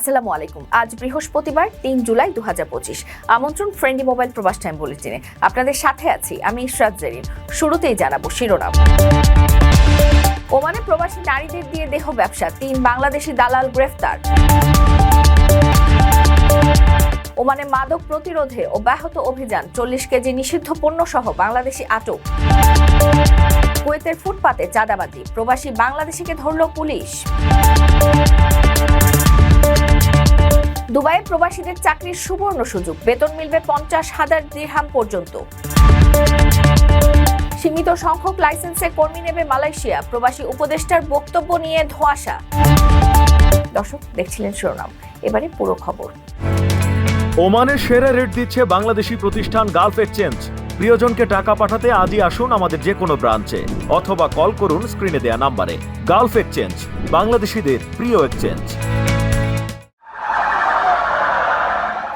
আসসালামু আলাইকুম। আজ বৃহস্পতিবার, তিন জুলাই দু হাজার পঁচিশ। আমন্ত্রণ ফ্রেন্ডলি মোবাইল প্রবাস টাইম বুলেটিনে। আপনাদের সাথে আছি আমি ইশরাত জেরিন। শুরুতেই জানাব শিরোনাম। ওমানে প্রবাসী নারীদের দিয়ে দেহ ব্যবসা, তিন বাংলাদেশি দালাল গ্রেফতার। ওমানে মাদক প্রতিরোধে অব্যাহত অভিযান, চল্লিশ কেজি নিষিদ্ধ পণ্য সহ বাংলাদেশি আটক। কুয়েতের ফুটপাতে চাঁদাবাজি, প্রবাসী বাংলাদেশিকে ধরল পুলিশ। দুবাইয়ে প্রবাসীদের চাকরির সুবর্ণ সুযোগ। বেতন মিলবে পঞ্চাশ হাজার দিরহাম পর্যন্ত। সীমিত সংখ্যক লাইসেন্সে কর্মী নেবে মালয়েশিয়া। প্রবাসী উপদেষ্টার বক্তব্য নিয়ে ধোঁয়াশা। দর্শক, দেখছিলেন শিরোনাম। এবারে পুরো খবর। ওমানের সেরা রেট দিচ্ছে বাংলাদেশি প্রতিষ্ঠান গালফ এক্সচেঞ্জ। প্রিয়জনকে টাকা পাঠাতে আজই আসুন আমাদের যে কোনো ব্রাঞ্চে, অথবা কল করুন স্ক্রিনে দেয়া নাম্বারে। গালফ এক্সচেঞ্জ, বাংলাদেশিদের প্রিয় এক্সচেঞ্জ।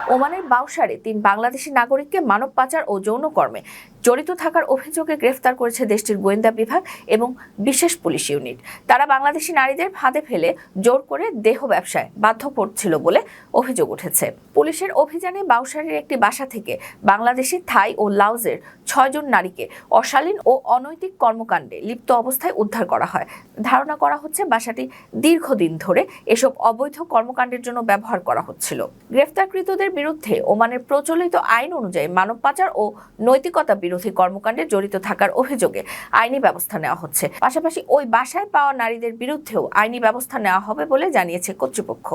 ওমানের বাউসারে তিন বাংলাদেশি নাগরিককে মানব পাচার ও যৌনকর্মে জড়িত থাকার অভিযোগে গ্রেফতার করেছে দেশটির গোয়েন্দা বিভাগ এবং বিশেষ পুলিশ ইউনিট। তারা বাংলাদেশি নারীদের ফাঁদে ফেলে, জোর করে দেহ ব্যবসায় বাধ্য করছিল বলে অভিযোগ উঠেছে। পুলিশের অভিযানে বাউসারের একটি বাসা থেকে বাংলাদেশি, থাই ও লাউজের ছয়জন নারীকে অশালীন ও অনৈতিক কর্মকাণ্ডে লিপ্ত অবস্থায় উদ্ধার করা হয়। ধারণা করা হচ্ছে বাসাটি দীর্ঘদিন ধরে এসব অবৈধ কর্মকাণ্ডের জন্য ব্যবহার করা হচ্ছিল। গ্রেফতারকৃতদের বিরুদ্ধে ওমানের প্রচলিত আইন অনুযায়ী মানব পাচার ও নৈতিকতা বিরোধী কর্মকাণ্ডে জড়িত থাকার অভিযোগে আইনি ব্যবস্থা নেওয়া হচ্ছে। পাশাপাশি ওই বাসায় পাওয়া নারীদের বিরুদ্ধেও আইনি ব্যবস্থা নেওয়া হবে বলে জানিয়েছে কর্তৃপক্ষ।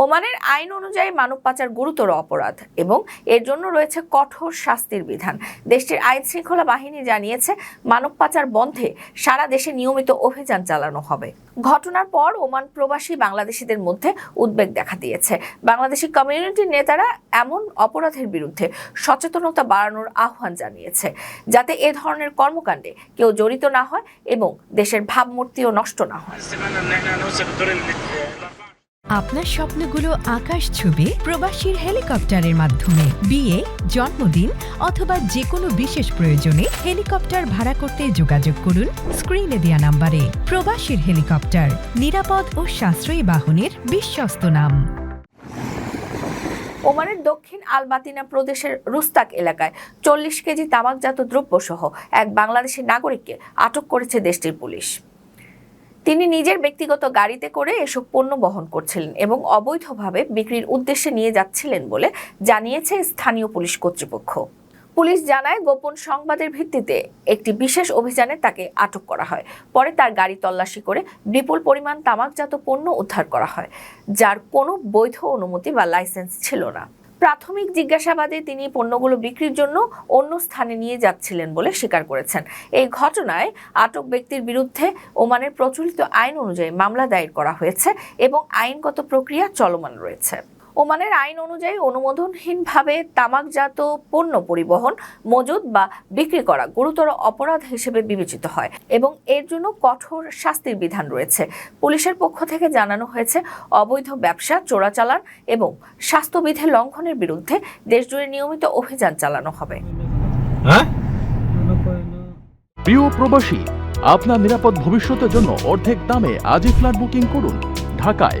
ওমানের আইন অনুযায়ী মানব পাচার গুরুতর অপরাধ এবং এর জন্য রয়েছে কঠোর শাস্তির বিধান। দেশটির আইন শৃঙ্খলা বাহিনী জানিয়েছে, মানব পাচার বন্ধে সারা দেশে নিয়মিত অভিযান চালানো হবে। ঘটনার পর ওমান প্রবাসী বাংলাদেশিদের মধ্যে উদ্বেগ দেখা দিয়েছে। বাংলাদেশি কমিউনিটির নেতারা এমন অপরাধের বিরুদ্ধে সচেতনতা বাড়ানোর আহ্বান জানিয়েছে, যাতে এ ধরনের কর্মকাণ্ডে কেউ জড়িত না হয় এবং দেশের ভাবমূর্তিও নষ্ট না হয়। আপনার স্বপ্নগুলো আকাশ ছুবে প্রবাসীর হেলিকপ্টারের মাধ্যমে। বিয়ে, জন্মদিন অথবা যে কোনো বিশেষ প্রয়োজনে হেলিকপ্টার ভাড়া করতে যোগাযোগ করুন স্ক্রিনে দেয়া নাম্বারে। প্রবাসীর হেলিকপ্টার, নিরাপদ ও সাশ্রয়ী বাহনের বিশ্বস্ত নাম। ওমানের দক্ষিণ আলবাতিনা প্রদেশের রুস্তাক এলাকায় চল্লিশ কেজি তামাকজাত দ্রব্য সহ এক বাংলাদেশি নাগরিককে আটক করেছে দেশটির পুলিশ। তিনি নিজের ব্যক্তিগত গাড়িতে করে এসব পণ্য বহন করছিলেন এবং অবৈধভাবে বিক্রির উদ্দেশ্যে নিয়ে যাচ্ছিলেন বলে জানিয়েছে স্থানীয় পুলিশ কর্তৃপক্ষ। পুলিশ জানায়, গোপন সংবাদের ভিত্তিতে একটি বিশেষ অভিযানে তাকে আটক করা হয়। পরে তার গাড়ি তল্লাশি করে বিপুল পরিমাণ তামাকজাত পণ্য উদ্ধার করা হয়, যার কোনো বৈধ অনুমতি বা লাইসেন্স ছিল না। প্রাথমিক জিজ্ঞাসাবাদে তিনি পণ্যগুলো বিক্রির জন্য অন্য স্থানে নিয়ে যাচ্ছিলেন বলে স্বীকার করেছেন। এই ঘটনায় আটক ব্যক্তির বিরুদ্ধে ওমানের প্রচলিত আইন অনুযায়ী মামলা দায়ের করা হয়েছে এবং আইনগত প্রক্রিয়া চলমান রয়েছে। ওমানের আইন অনুযায়ী অনুমোদনহীনভাবে তামাকজাত পণ্য পরিবহন, মজুদ বা বিক্রি করা গুরুতর অপরাধ হিসেবে বিবেচিত হয় এবং এর জন্য কঠোর শাস্তির বিধান রয়েছে। পুলিশের পক্ষ থেকে জানানো হয়েছে, অবৈধ ব্যবসা, চোরাচালান এবং স্বাস্থ্যবিধি লঙ্ঘনের বিরুদ্ধে দেশজুড়ে নিয়মিত অভিযান চালানো হবে। প্রিয় প্রবাসী, আপনার নিরাপদ ভবিষ্যতের জন্য অর্ধেক দামে আজই ফ্ল্যাট বুকিং করুন। ঢাকায়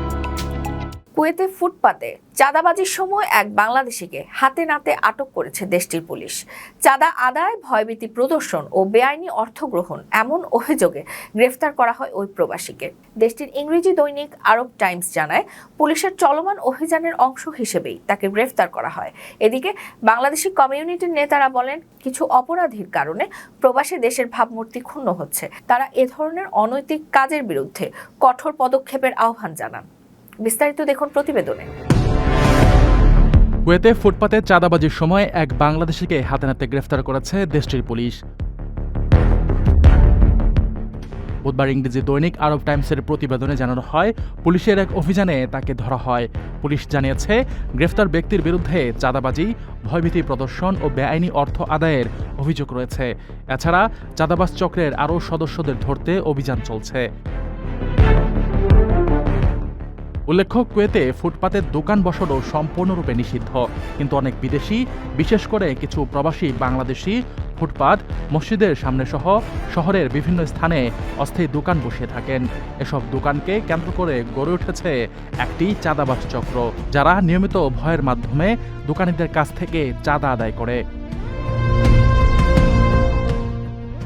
কুয়েতে ফুটপাতে চাঁদাবাজির সময় এক বাংলাদেশিকে হাতে নাতে আটক করেছে দেশটির পুলিশ। চাঁদা আদায়, ভয়ভীতি প্রদর্শন ও বেআইনি অর্থ গ্রহণ এমন অভিযোগে গ্রেফতার করা হয় ওই প্রবাসীকে। দেশটির ইংরেজি দৈনিক আরব টাইমস জানায়, পুলিশের চলমান অভিযানের অংশ হিসেবেই তাকে গ্রেফতার করা হয়। এদিকে বাংলাদেশি কমিউনিটির নেতারা বলেন, কিছু অপরাধীর কারণে প্রবাসী দেশের ভাবমূর্তি ক্ষুণ্ণ হচ্ছে। তারা এ ধরনের অনৈতিক কাজের বিরুদ্ধে কঠোর পদক্ষেপের আহ্বান জানান। বিস্তারিত দেখুন প্রতিবেদনে। কুয়েতে ফুটপাতে চাঁদাবাজির সময় এক বাংলাদেশিকে হাতে নাতে গ্রেফতার করেছে দেশটির পুলিশ। বুধবার ইংরেজি দৈনিক আরব টাইমসের প্রতিবেদনে জানানো হয়, পুলিশের এক অভিযানে তাকে ধরা হয়। পুলিশ জানিয়েছে, গ্রেফতার ব্যক্তির বিরুদ্ধে চাঁদাবাজি, ভয়ভীতি প্রদর্শন ও বেআইনি অর্থ আদায়ের অভিযোগ রয়েছে। এছাড়া চাঁদাবাজ চক্রের আরও সদস্যদের ধরতে অভিযান চলছে। উল্লেখ্য, কুয়েতে ফুটপাতের দোকান বসানো সম্পূর্ণরূপে নিষিদ্ধ। কিন্তু অনেক বিদেশি, বিশেষ করে কিছু প্রবাসী বাংলাদেশি ফুটপাত মসজিদের সামনে সহ শহরের বিভিন্ন স্থানে অস্থায়ী দোকান বসিয়ে থাকেন। এসব দোকানকে কেন্দ্র করে গড়ে উঠেছে একটি চাঁদাবাজ চক্র, যারা নিয়মিত ভয়ের মাধ্যমে দোকানিদের কাছ থেকে চাঁদা আদায় করে।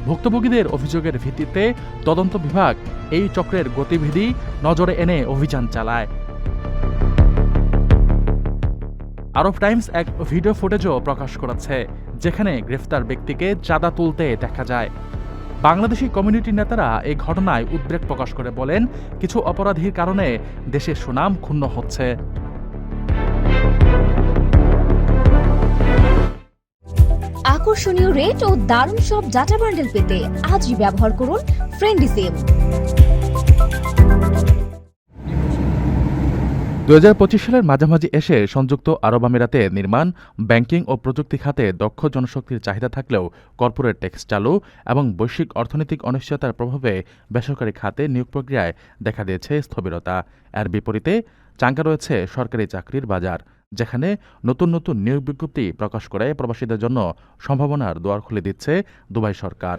ভুক্তভোগীদের অভিযোগের ভিত্তিতে তদন্ত বিভাগ এই চক্রের গতিবিধি নজরে এনে অভিযান চালায়। আরব টাইমস এক ভিডিও ফুটেজও প্রকাশ করেছে, যেখানে গ্রেফতার ব্যক্তিকে চাঁদা তুলতে দেখা যায়। বাংলাদেশি কমিউনিটি নেতারা এই ঘটনায় উদ্বেগ প্রকাশ করে বলেন, কিছু অপরাধীর কারণে দেশের সুনাম ক্ষুণ্ণ হচ্ছে। আকর্ষণীয় রেট ও দারুণ সব ডাটা বান্ডেল পেতে আজই ব্যবহার করুন ফ্রেন্ডি সিম দু সালের মাঝামাঝি এসে সংযুক্ত আরব আমিরাতে নির্মাণ, ব্যাংকিং ও প্রযুক্তি খাতে দক্ষ জনশক্তির চাহিদা থাকলেও কর্পোরেট ট্যাক্স চালু এবং বৈশ্বিক অর্থনৈতিক অনিশ্চয়তার প্রভাবে বেসরকারি খাতে নিয়োগ প্রক্রিয়ায় দেখা দিয়েছে স্থবিরতা। এর বিপরীতে চাঙ্গা রয়েছে সরকারি চাকরির বাজার। যেখানে নতুন নতুন নিয়োগ বিজ্ঞপ্তি প্রকাশ করে প্রবাসীদের জন্য সম্ভাবনার দোয়ার খুলে দিচ্ছে দুবাই সরকার।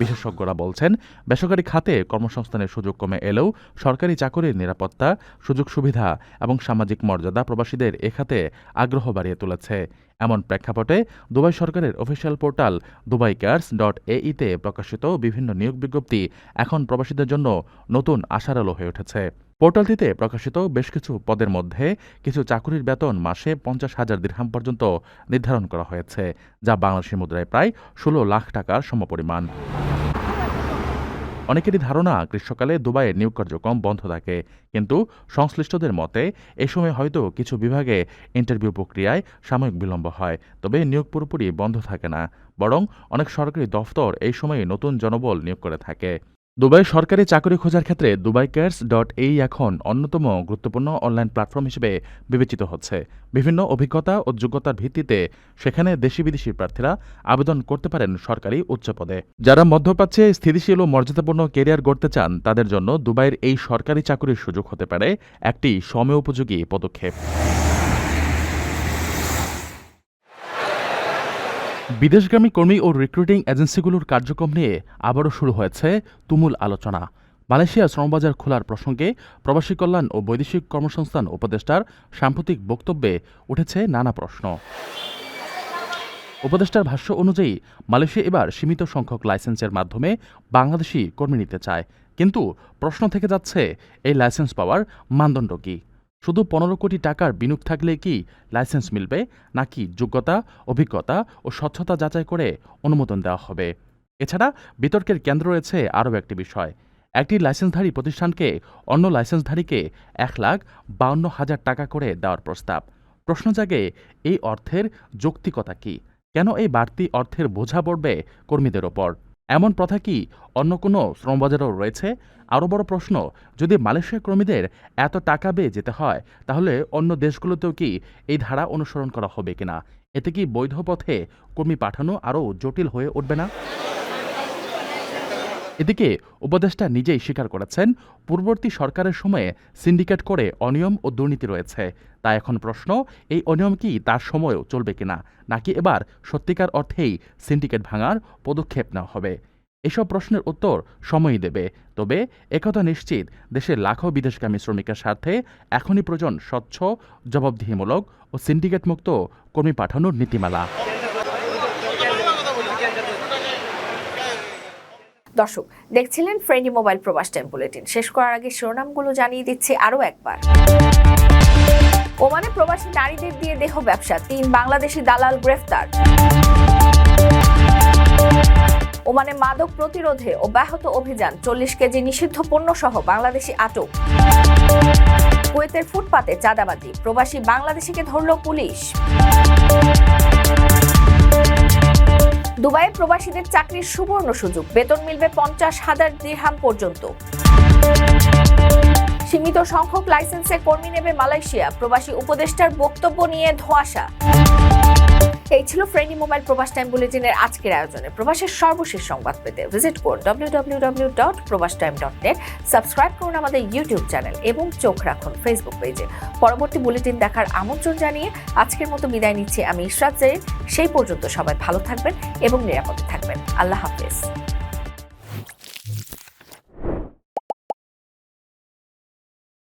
বিশেষজ্ঞরা বলছেন, বেসরকারি খাতে কর্মসংস্থানের সুযোগ কমে এলেও সরকারি চাকরির নিরাপত্তা, সুযোগ সুবিধা এবং সামাজিক মর্যাদা প্রবাসীদের এ খাতে আগ্রহ বাড়িয়ে তুলেছে। এমন প্রেক্ষাপটে দুবাই সরকারের official portal Dubai cares dot এইতে প্রকাশিত বিভিন্ন নিয়োগ বিজ্ঞপ্তি এখন প্রবাসীদের জন্য নতুন আশার আলো হয়ে উঠেছে। পোর্টালটিতে প্রকাশিত বেশ কিছু পদের মধ্যে কিছু চাকুরির বেতন মাসে পঞ্চাশ হাজার দিরহাম পর্যন্ত নির্ধারণ করা হয়েছে, যা বাংলাদেশি মুদ্রায় প্রায় ষোলো লাখ টাকার সমপরিমাণ। অনেকেরই ধারণা, গ্রীষ্মকালে দুবাইয়ে নিয়োগ কার্যক্রম বন্ধ থাকে, কিন্তু সংশ্লিষ্টদের মতে, এ সময় হয়তো কিছু বিভাগে ইন্টারভিউ প্রক্রিয়ায় সাময়িক বিলম্ব হয়, তবে নিয়োগ পুরোপুরি বন্ধ থাকে না, বরং অনেক সরকারি দফতর এই সময়ে নতুন জনবল নিয়োগ করে থাকে। দুবাই সরকারি চাকরি খোঁজার ক্ষেত্রে দুবাই কেয়ার্স ডট এই এখন অন্যতম গুরুত্বপূর্ণ অনলাইন প্ল্যাটফর্ম হিসেবে বিবেচিত হচ্ছে। বিভিন্ন অভিজ্ঞতা ও যোগ্যতার ভিত্তিতে সেখানে দেশি বিদেশি প্রার্থীরা আবেদন করতে পারেন সরকারি উচ্চ পদে। যারা মধ্যপ্রাচ্যে স্থিতিশীল ও মর্যাদাপূর্ণ কেরিয়ার গড়তে চান, তাদের জন্য দুবাইয়ের এই সরকারি চাকরির সুযোগ হতে পারে একটি সময়োপযোগী পদক্ষেপ। বিদেশগামী কর্মী ও রিক্রুটিং এজেন্সিগুলোর কার্যক্রম নিয়ে আবারও শুরু হয়েছে তুমুল আলোচনা। মালয়েশিয়া শ্রমবাজার খোলার প্রসঙ্গে প্রবাসী কল্যাণ ও বৈদেশিক কর্মসংস্থান উপদেষ্টার সাম্প্রতিক বক্তব্যে উঠেছে নানা প্রশ্ন। উপদেষ্টার ভাষ্য অনুযায়ী, মালয়েশিয়া এবার সীমিত সংখ্যক লাইসেন্সের মাধ্যমে বাংলাদেশি কর্মী নিতে চায়। কিন্তু প্রশ্ন থেকে যাচ্ছে, এই লাইসেন্স পাওয়ার মানদণ্ড কী? শুধু পনেরো কোটি টাকার বিনিয়োগ থাকলে কি লাইসেন্স মিলবে, নাকি যোগ্যতা, অভিজ্ঞতা ও স্বচ্ছতা যাচাই করে অনুমোদন দেওয়া হবে? এছাড়া বিতর্কের কেন্দ্র রয়েছে আরও একটি বিষয়। একটি লাইসেন্সধারী প্রতিষ্ঠানকে অন্য লাইসেন্সধারীকে এক লাখ বাউন্ন হাজার টাকা করে দেওয়ার প্রস্তাব। প্রশ্ন জাগে, এই অর্থের যৌক্তিকতা কি? কেন এই বাড়তি অর্থের বোঝা পড়বে কর্মীদের ওপর? এমন প্রথা কি অন্য কোনো শ্রমবাজারও রয়েছে? আরও বড় প্রশ্ন, যদি মালয়েশিয়া কর্মীদের এত টাকা বেয়ে যেতে হয়, তাহলে অন্য দেশগুলোতেও কি এই ধারা অনুসরণ করা হবে কিনা? এতে কি বৈধ পথে কর্মী পাঠানো আরও জটিল হয়ে উঠবে না? এদিকে উপদেষ্টা নিজেই স্বীকার করেছেন, পূর্ববর্তী সরকারের সময়ে সিন্ডিকেট করে অনিয়ম ও দুর্নীতি রয়েছে। তাই এখন প্রশ্ন, এই অনিয়ম কি তার সময়ও চলবে কিনা? নাকি এবার সত্যিকার অর্থেই সিন্ডিকেট ভাঙার পদক্ষেপ নেওয়া হবে? এসব প্রশ্নের উত্তর সময়ই দেবে। তবে একথা নিশ্চিত, দেশের লাখো বিদেশগামী শ্রমিকের স্বার্থে এখনই প্রয়োজন স্বচ্ছ, জবাবদিহিমূলক ও সিন্ডিকেট মুক্ত কর্মী পাঠানোর নীতিমালা। দর্শক, দেখছিলেন ফ্রেন্ডি মোবাইল প্রবাস টাইম বুলেটিন শেষ করার আগে শিরোনামগুলো জানিয়ে দিচ্ছি আরও একবার। ওমানে প্রবাসী নারীদের দিয়ে দেহ ব্যবসা, তিন বাংলাদেশি দালাল গ্রেফতার। ওমানে মাদক প্রতিরোধে অব্যাহত অভিযান, চল্লিশ কেজি নিষিদ্ধ পণ্য সহ বাংলাদেশি আটক। কুয়েতের ফুটপাতে চাঁদাবাজি, প্রবাসী বাংলাদেশিকে ধরল পুলিশ। দুবাইয়ে প্রবাসীদের চাকরির সুবর্ণ সুযোগ। বেতন মিলবে পঞ্চাশ হাজার দিরহাম পর্যন্ত। সীমিত সংখ্যক লাইসেন্সে কর্মী নেবে মালয়েশিয়া। প্রবাসী উপদেষ্টার বক্তব্য নিয়ে ধোঁয়াশা। এই ছিল ফ্রেন্ডি মোবাইল প্রবাস টাইম বুলেটিনের আজকের আয়োজনে। প্রবাসের সর্বশেষ সংবাদ পেতে ভিজিট করুন W dot Probash time dot subscribe করুন আমাদের ইউটিউব চ্যানেল এবং চোখ রাখুন ফেসবুক পেজে পরবর্তী বুলেটিন দেখার আমন্ত্রণ জানিয়ে আজকের মতো বিদায় নিচ্ছি আমি ইশরাত জেরিন। সেই পর্যন্ত সবাই ভালো থাকবেন এবং নিরাপদে থাকবেন। আল্লাহ হাফেজ।